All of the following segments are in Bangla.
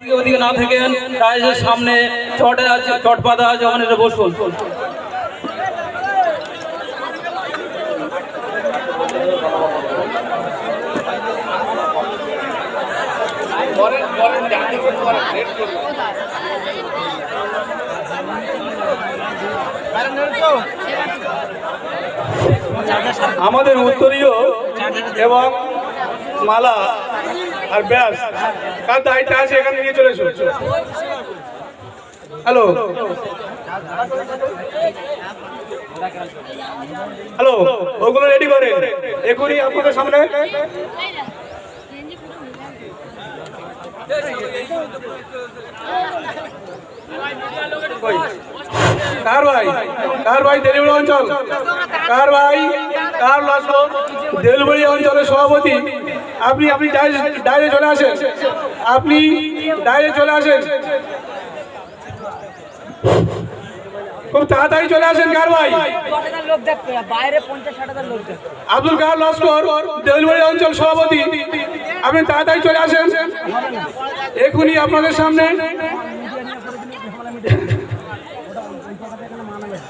ওদিকে না থাকেন সামনে চটে আছে চট পাতা আছে ওখানে বসুন। আমাদের উত্তরীয় এবং মালা আর ব্যাস। কার দায়িত্ব আছে, এখানে নিয়ে চলে এসো। হ্যালো। হ্যালো, ওগুলো রেডি করে। এখনই আপনাদের সামনে। কার ভাই? কার ভাই? দেলিগুড়ি অঞ্চল। কার ভাই? কার লস্কর দেলবড়ি অঞ্চলের সভাপতি। আপনি আপনি ডাইরে- চলে আসেন। আপনি ডাইরে চলে আসেন। খুব তাড়াতাড়ি চলে আসেন কার ভাই? আব্দুল কার লস্কর দেলবড়ি অঞ্চল সভাপতি। আপনি তাড়াতাড়ি চলে আসেন। এখনই আপনাদের সামনে।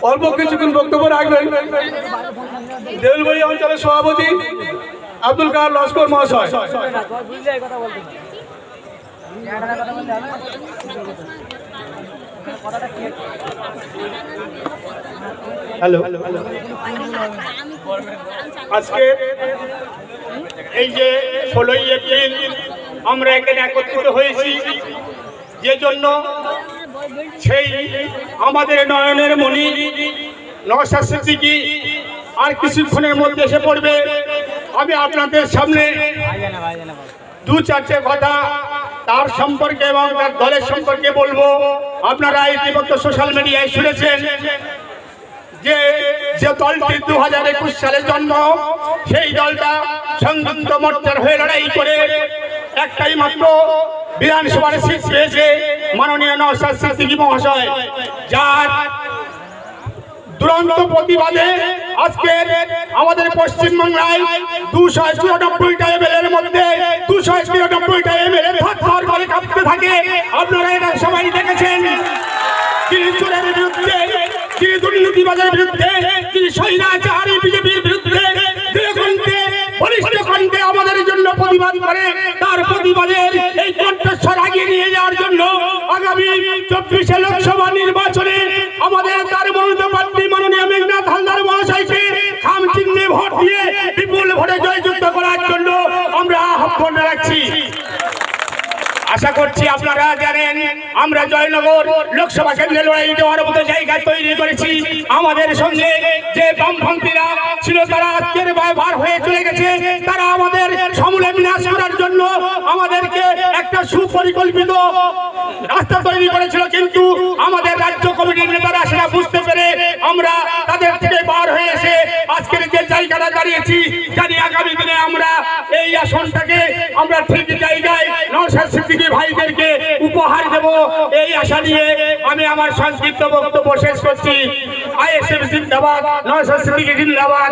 অল্প কিছুক্ষণ বক্তব্য রাখবেন। দেউলবাড়ি অঞ্চলের সভাপতি। আব্দুল কার লস্কর মহাশয়। হ্যালো। আজকে এই যে ষোলোই এপ্রিল আমরা এখানে একত্রিত হয়েছি যে জন্য সেই আমাদের নয়নের মণি নওশাদ সিদ্দিকী আর কিছুক্ষণের মধ্যে এসে পড়বে। আমি আপনাদের সামনে দু চারটে কথা তার সম্পর্কে এবং তার দলের সম্পর্কে বলব। আপনারা ইতিমধ্যে সোশ্যাল মিডিয়ায় শুনেছেন যে যে দলটি দু হাজার একুশ সালে জন্ম, সেই দলটা সংযুক্ত মোর্চার হয়ে লড়াই করে একটাই মাত্র বিধানসভার সিট পেয়েছে মাননীয় নওশাদ সিদ্দিকী মহাশয়, যার দুরন্ত প্রতিবাদে আজকে আমাদের পশ্চিমবাংলায় দুশো চুরানব্বইটা এমএলএর মধ্যে দুশো চুরানব্বইটা এমএলএ থার করে কাঁপতে থাকে। আপনারা এটা সবাই দেখেছেন। বিরুদ্ধে বিরুদ্ধে বিজেপির বিরুদ্ধে আমাদের জন্য তার এই নিয়ে যাওয়ার জন্য আগামী চব্বিশে লোকসভা আশা করছি আপনারা জানেন, আমরা জয়নগর লোকসভা কেন্দ্রে লড়াই দেওয়ার মতো জায়গা তৈরি করেছি। আমাদের সঙ্গে যে বামপন্থীরা ছিল তারা আজকের বার হয়ে চলে গেছে। তারা আমাদের সমূলে বিনাশ করার জন্য আমাদেরকে একটা সুপরিকল্পিত রাস্তা তৈরি করেছিল, কিন্তু আমাদের রাজ্য কমিটির নেতারা সেটা বুঝতে পেরে আমরা তাদের থেকে বার হয়ে এসে আজকের যে জায়গাটা দাঁড়িয়েছি, জানি আগামী দিনে আমরা এই আসনটাকে আমরা ঠিক সিদ্দিকী ভাইদেরকে উপহার দেব। এই আশা নিয়ে আমি আমার সংক্ষিপ্ত বক্তব্য শেষ করছি। আইএসএফ জিন্দাবাদ নওশাদ সংস্কৃতি জিন্দাবাদ।